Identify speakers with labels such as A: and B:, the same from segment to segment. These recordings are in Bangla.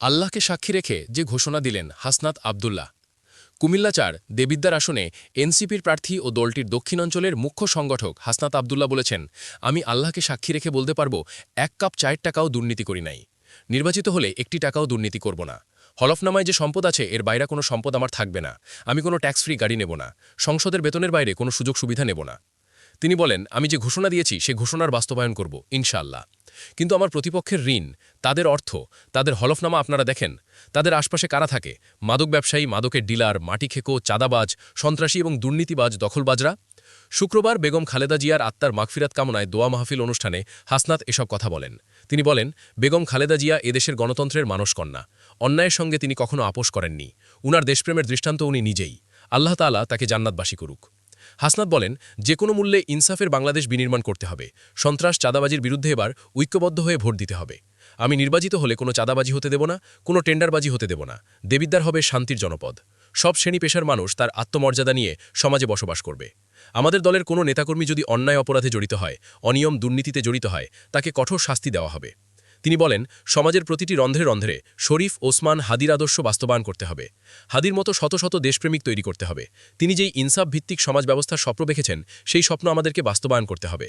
A: আল্লাহকে সাক্ষী রেখে যে ঘোষণা দিলেন হাসনাত আবদুল্লাহ। কুমিল্লা চার দেবিদ্যার আসনে এনসিপির প্রার্থী ও দলটির দক্ষিণাঞ্চলের মুখ্য সংগঠক হাসনাত আবদুল্লাহ বলেছেন, আমি আল্লাহকে সাক্ষী রেখে বলতে পারব, এক কাপ চায়ের টাকাও দুর্নীতি করি নাই। নির্বাচিত হলে একটি টাকাও দুর্নীতি করব না। হলফনামায় যে সম্পদ আছে, এর বাইরে কোনো সম্পদ আমার থাকবে না। আমি কোনো ট্যাক্স ফ্রি গাড়ি নেব না। সংসদের বেতনের বাইরে কোনো সুযোগ সুবিধা নেব না। তিনি বলেন, আমি যে ঘোষণা দিয়েছি, সে ঘোষণার বাস্তবায়ন করব, ইনশাআল্লাহ। কিন্তু আমার প্রতিপক্ষের ঋণ, তাদের অর্থ, তাদের হলফনামা আপনারা দেখেন। তাদের আশপাশে কারা থাকে? মাদক ব্যবসায়ী, মাদকের ডিলার, মাটি খেকো, চাঁদাবাজ, সন্ত্রাসী এবং দুর্নীতিবাজ দখলবাজরা? শুক্রবার বেগম খালেদা জিয়ার আত্মার মাগফিরাত কামনায় দোয়া মাহফিল অনুষ্ঠানে হাসনাত এসব কথা বলেন। তিনি বলেন, বেগম খালেদা জিয়া এদেশের গণতন্ত্রের মানসকন্যা অন্যায়ের সঙ্গে তিনি কখনো আপোষ করেননি। উনার দেশপ্রেমের দৃষ্টান্ত উনি নিজেই। আল্লাহ তালা তাকে জান্নাতবাসী করুক। হাসনাত বলেন যে কোনো মূল্যে ইনসাফের বাংলাদেশ বিনির্মাণ করতে হবে। সন্ত্রাস চাঁদাবাজির বিরুদ্ধে এবার ঐক্যবদ্ধ হয়ে ভোট দিতে হবে। আমি নির্বাচিত হলে কোনো চাঁদাবাজি হতে দেব না, কোনো টেন্ডারবাজি হতে দেব না। দেবিদ্বার হবে শান্তির জনপদ। সব শ্রেণি পেশার মানুষ তার আত্মমর্যাদা নিয়ে সমাজে বসবাস করবে। আমাদের দলের কোনো নেতাকর্মী যদি অন্যায় অপরাধে জড়িত হয়, অনিয়ম দুর্নীতিতে জড়িত হয়, তাকে কঠোর শাস্তি দেওয়া হবে। তিনি বলেন, সমাজের প্রতিটি রন্ধ্রে রন্ধ্রে শরীফ, ওসমান, হাদির আদর্শ বাস্তবায়ন করতে হবে। হাদির মতো শত শত দেশপ্রেমিক তৈরি করতে হবে। তিনি যেই ইনসাফ ভিত্তিক সমাজ ব্যবস্থার স্বপ্ন দেখেছেন, সেই স্বপ্ন আমাদেরকে বাস্তবায়ন করতে হবে।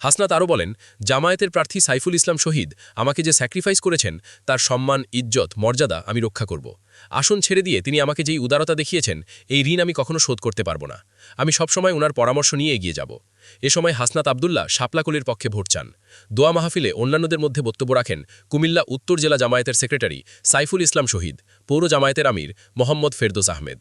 A: হাসনাত আরও বলেন, জামায়াতের প্রার্থী সাইফুল ইসলাম শহীদ আমাকে যে স্যাক্রিফাইস করেছেন, তার সম্মান, ইজ্জত, মর্যাদা আমি রক্ষা করব। আসন ছেড়ে দিয়ে তিনি আমাকে যেই উদারতা দেখিয়েছেন, এই ঋণ আমি কখনো শোধ করতে পারব না। আমি সবসময় ওনার পরামর্শ নিয়ে এগিয়ে যাব। এ সময় হাসনাত আবদুল্লাহ শাপলাকলির পক্ষে ভোট চান। দোয়া মাহফিলে অন্যান্যদের মধ্যে বক্তব্য রাখেন কুমিল্লা উত্তর জেলা জামায়াতের সেক্রেটারি সাইফুল ইসলাম শহীদ, পৌর জামায়াতের আমির মোহাম্মদ ফেরদোস আহমেদ।